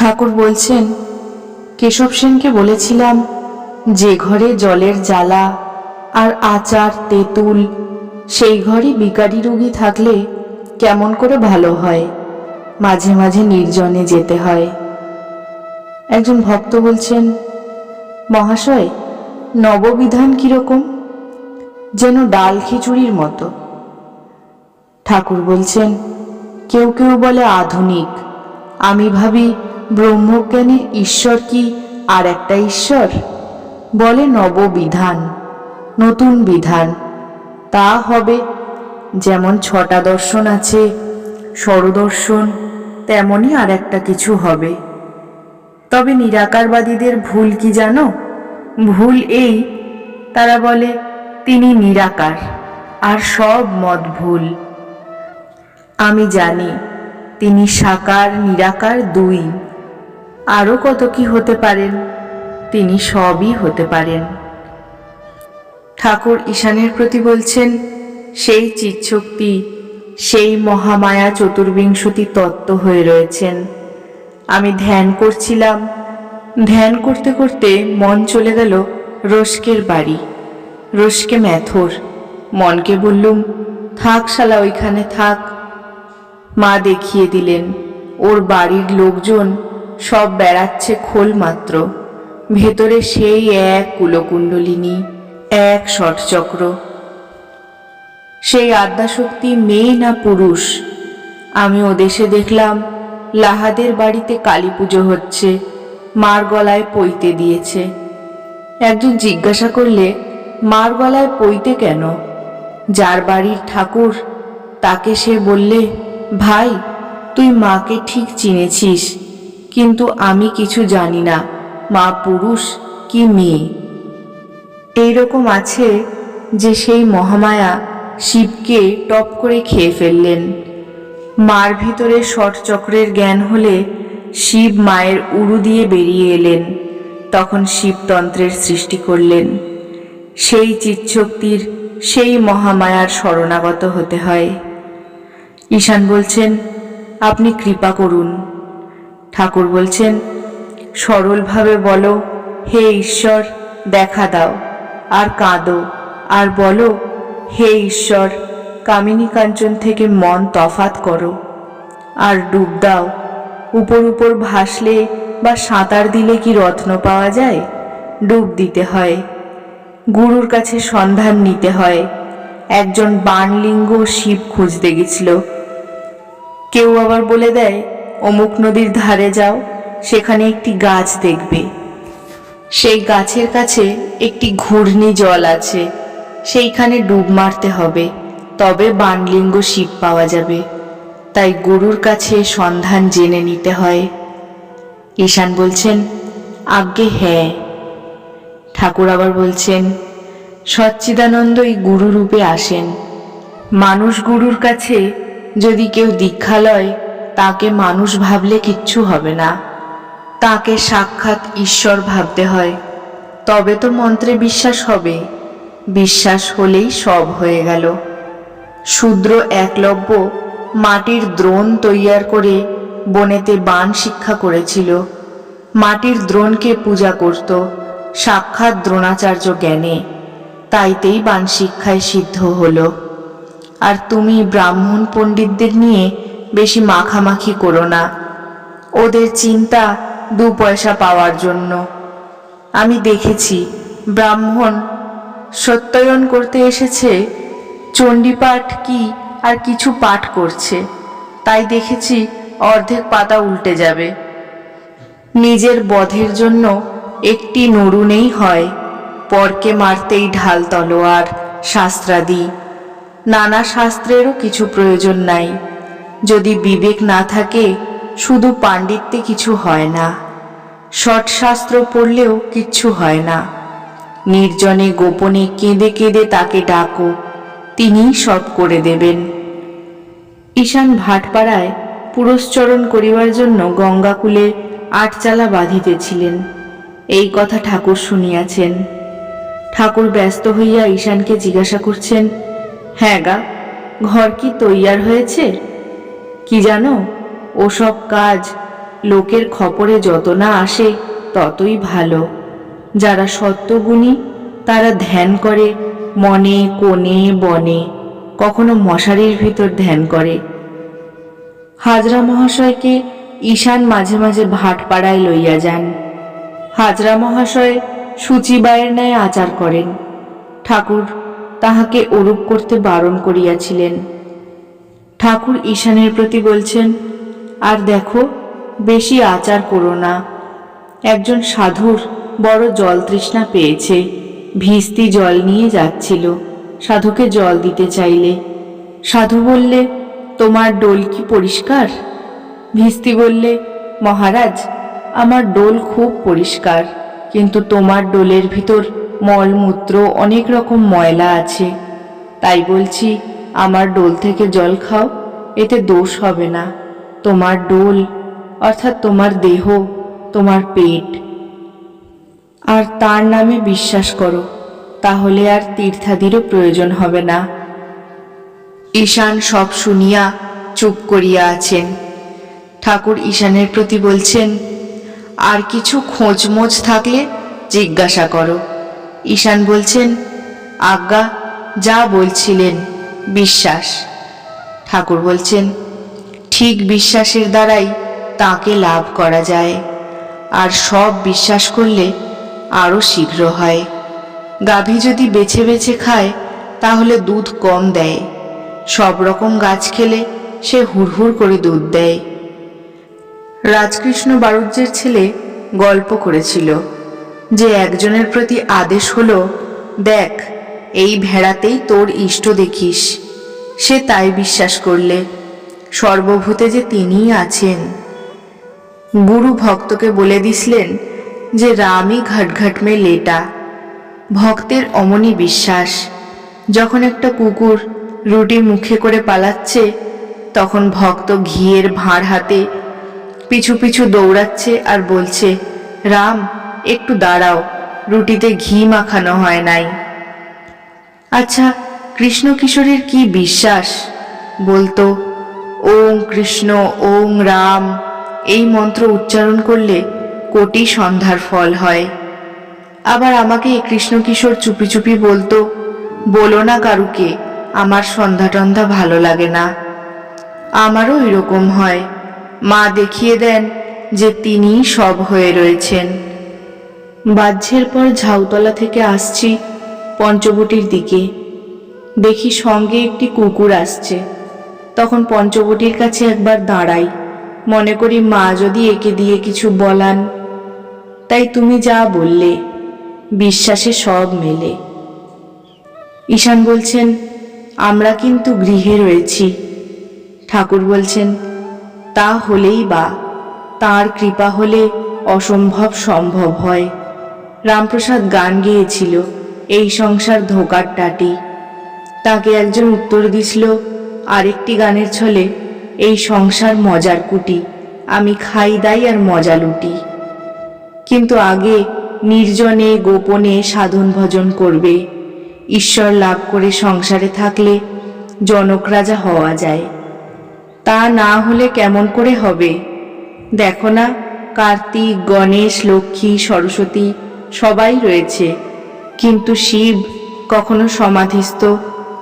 ঠাকুর বলছেন, কেশব সেনকে বলেছিলাম, যে ঘরে জলের জ্বালা আর আচার, তেঁতুল, সেই ঘরে বিকারি রুগী থাকলে কেমন করে ভালো হয়? মাঝে মাঝে নির্জনে যেতে হয়। একজন ভক্ত বলছেন, মহাশয়, নববিধান কীরকম? যেন ডাল খিচুড়ির মতো। ঠাকুর বলছেন, কেউ কেউ বলে আধুনিক। আমি ভাবি ব্রহ্মজ্ঞানীর ঈশ্বর কি আর একটা ঈশ্বর? বলে নববিধান, নতুন বিধান। তা হবে, যেমন ছটা দর্শন আছে স্বরদর্শন তেমনই আর একটা কিছু হবে। তবে নিরাকারবাদীদের ভুল কি জানো? ভুল এই, তারা বলে, তিনি নিরাকার, আর সব মত ভুল। আমি জানি, তিনি সাকার, নিরাকার দুই। আরও কত কি হতে পারেন? তিনি সবই হতে পারেন। ঠাকুর ঈশানের প্রতি বলছেন, সেই চিৎশক্তি, সেই মহামায়া চতুর্বিংশতি তত্ত্ব হয়ে রয়েছেন। আমি ধ্যান করছিলাম। ধ্যান করতে করতে মন চলে গেল রস্কের বাড়ি। রস্কে ম্যাথর। মনকে বললুম, থাক শালা, ওইখানে থাক। মা দেখিয়ে দিলেন, ওর বাড়ির লোকজন সব বেড়াচ্ছে খোল মাত্র। ভেতরে সেই এক কুলকুণ্ডলিনী, এক ষটচক্র। সেই আদ্যাশক্তি মেয়ে না পুরুষ? আমি ও দেশে দেখলাম, লাহাদের বাড়িতে কালী পুজো হচ্ছে, মার গলায় পইতে দিয়েছে। একজন জিজ্ঞাসা করলে, মার গলায় পইতে কেন? যার বাড়ির ঠাকুর? তাকে সে বললে, ভাই, তুই মাকে ঠিক চিনেছিস। কিন্তু আমি কিছু জানি না, মা পুরুষ কি মেয়ে? এইরকম আছে যে সেই মহামায়া শিবকে টপ করে খেয়ে ফেললেন। মার ভিতরে চক্রের জ্ঞান হলে শিব মায়ের উরু দিয়ে বেরিয়ে এলেন, তখন শিবতন্ত্রের সৃষ্টি করলেন। সেই চিৎশক্তির, সেই মহামায়ার শরণাগত হতে হয়। ঈশান বলছেন, আপনি কৃপা করুন। ঠাকুর বলছেন, সরলভাবে বলো, হে ঈশ্বর, দেখা দাও, আর কাঁদো, আর বলো, হে ঈশ্বর, কামিনী কাঞ্চন থেকে মন তফাত করো, আর ডুব দাও, উপর উপর ভাসলে বা সাঁতার দিলে কি রত্ন পাওয়া যায়? ডুব দিতে হয়, গুরুর কাছে সন্ধান নিতে হয়, একজন বানলিঙ্গ শিব খুঁজতে গেছিল। কেউ আবার বলে দেয় অমুক নদীর ধারে যাও, সেখানে একটি গাছ দেখবে। সেই গাছের কাছে একটি ঘূর্ণি জল আছে, সেইখানে ডুব মারতে হবে, তবে বানলিঙ্গ শিব পাওয়া যাবে। তাই গুরুর কাছে সন্ধান জেনে নিতে হয়। ঈশান বলছেন, আজ্ঞে হ্যাঁ। ঠাকুর আবার বলছেন সচ্চিদানন্দই গুরু রূপে আসেন। মানুষ গুরুর কাছে যদি কেউ দীক্ষা লয় তাকে মানুষ ভাবলে কিচ্ছু হবে না। তাকে সাক্ষাৎ ঈশ্বর ভাবতে হয়। তবে তো মন্ত্রে বিশ্বাস হবে। বিশ্বাস হলেই সব হয়ে গেল। শূদ্র একলব্য মাটির দ্রোণ তৈয়ার করে বনেতে বান শিক্ষা করেছিল। মাটির দ্রোণকে পূজা করত, সাক্ষাৎ দ্রোণাচার্য জ্ঞানে। তাইতেই বান শিক্ষায় সিদ্ধ হলো। আর তুমি ব্রাহ্মণ পণ্ডিতদের নিয়ে বেশি মাখামাখি করো না। ওদের চিন্তা দু পয়সা পাওয়ার জন্য। আমি দেখেছি ব্রাহ্মণ সত্যায়ন করতে এসেছে, চণ্ডীপাঠ কি আর কিছু পাঠ করছে। তাই দেখেছি অর্ধেক পাতা উল্টে যাবে। নিজের বধের জন্য একটি নরুনেই হয়, পরকে মারতেই ঢাল তলোয়ার, শাস্ত্রাদি। নানা শাস্ত্রেরও কিছু প্রয়োজন নাই। যদি বিবেক না থাকে, শুধু পাণ্ডিত্যে কিছু হয় না। শটশাস্ত্র পড়লেও কিচ্ছু হয় না। নির্জনে গোপনে কেঁদে কেঁদে তাকে ডাকো, তিনিই সব করে দেবেন। ঈশান ভাটপাড়ায় পুরস্চরণ করিবার জন্য গঙ্গাকুলে আটচালা বাঁধিতেছিলেন। এই কথা ঠাকুর শুনিয়াছেন। ঠাকুর ব্যস্ত হইয়া ঈশানকে জিজ্ঞাসা করছেন হ্যাঁ গা, ঘর কি তৈয়ার হয়েছে? কি জানো? ওসব কাজ লোকের খপরে যত না আসে ততই ভালো। যারা সত্যগুণী, তারা ধ্যান করে মনে, কোণে, বনে, কখনো মশারির ভিতর ধ্যান করে। হাজরা মহাশয়কে ঈশান মাঝে মাঝে ভাটপাড়ায় লইয়া যান। হাজরা মহাশয় সূচিবায়ের ন্যায় আচার করেন। ঠাকুর তাহাকে ওরূপ করতে বারণ করিয়াছিলেন। ঠাকুর ঈশানের প্রতি বলছেন, আর দেখো, বেশি আচার করো না। একজন সাধুর বড় জল তৃষ্ণা পেয়েছে, ভিস্তি জল নিয়ে যাচ্ছিল, সাধুকে জল দিতে চাইলে। সাধু বললে, তোমার ডোল কি পরিষ্কার? ভিস্তি বললে, মহারাজ, আমার ডোল খুব পরিষ্কার, কিন্তু তোমার ডোলের ভিতর মলমূত্র অনেক রকম ময়লা আছে। তাই বলছি আমার ডোল থেকে জল খাও, এতে দোষ হবে না। তোমার ডোল, অর্থাৎ তোমার দেহ, তোমার পেট। আর তার নামে বিশ্বাস করো, তাহলে আর তীর্থাদিরও প্রয়োজন হবে না। ঈশান সব শুনিয়া চুপ করিয়া আছেন। ঠাকুর ঈশানের প্রতি বলছেন, আর কিছু খোঁজমোজ থাকলে জিজ্ঞাসা করো। ঈশান বলছেন, আজ্ঞা, যা বলছিলেন বিশ্বাস। ঠাকুর বলছেন, ঠিক বিশ্বাসের দ্বারাই তাকে লাভ করা যায়। আর সব বিশ্বাস করলে আরও শীঘ্র হয়। গাভী যদি বেছে বেছে খায়, তাহলে দুধ কম দেয়। সব রকম গাছ খেলে সে হুড়হুড় করে দুধ দেয়। রাজকৃষ্ণ বারুজ্যের ছেলে গল্প করেছিল যে একজনের প্রতি আদেশ হলো, দেখ এই ভেড়াতেই তোর ইষ্ট দেখিস। সে তাই বিশ্বাস করলে। সর্বভূতে যে তিনিই আছেন। গুরু ভক্তকে বলে দিসলেন যে রামই ঘাটঘাট মে লেটা। ভক্তের অমনি বিশ্বাস। যখন একটা কুকুর রুটি মুখে করে পালাচ্ছে, তখন ভক্ত ঘিয়ের ভাঁড় হাতে পিছু পিছু দৌড়াচ্ছে আর বলছে, রাম, একটু দাঁড়াও। রুটিতে ঘি মাখানো হয় নাই। আচ্ছা কৃষ্ণ কিশোরের কি বিশ্বাস? বলতো ওং কৃষ্ণ ওং রাম। এই মন্ত্র উচ্চারণ করলে কোটি সন্ধ্যার ফল হয়। আবার আমাকে কৃষ্ণ কিশোর চুপি চুপি বলতো, বলো না কারুকে, আমার সন্ধ্যা টন্ধা ভালো লাগে না। আমারও এরকম হয়। মা দেখিয়ে দেন যে তিনি সব হয়ে রয়েছেন। বাহ্যের পর ঝাউতলা থেকে আসছি। পঞ্চবটির দিকে। দেখি সঙ্গে একটি কুকুর আসছে। তখন পঞ্চবটির কাছে একবার দাঁড়াই। মনে করি মা যদি একে দিয়ে কিছু বলান, তাই তুমি যা বললে, বিশ্বাসে সব মেলে। ঈশান বলছেন, আমরা কিন্তু গৃহে রয়েছি। ঠাকুর বলছেন, তা হলেই বা, তার কৃপা হলে অসম্ভব সম্ভব হয়। রামপ্রসাদ গান গেয়েছিল। এই সংসার ধোকার টাটি। তাকে একজন উত্তর দিছিল, আরেকটি গানের ছলে এই সংসার মজার কুটি, আমি খাই দাই আর মজা লুটি। কিন্তু আগে নির্জনে, গোপনে সাধন ভজন করবে। ঈশ্বর লাভ করে সংসারে থাকলে জনক রাজা হওয়া যায়। তা না হলে কেমন করে হবে? দেখো না, কার্তিক, গণেশ, লক্ষ্মী, সরস্বতী সবাই রয়েছে। কিন্তু শিব কখনো সমাধিস্থ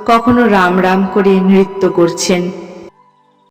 কখনো রাম রাম করে নৃত্য করছেন।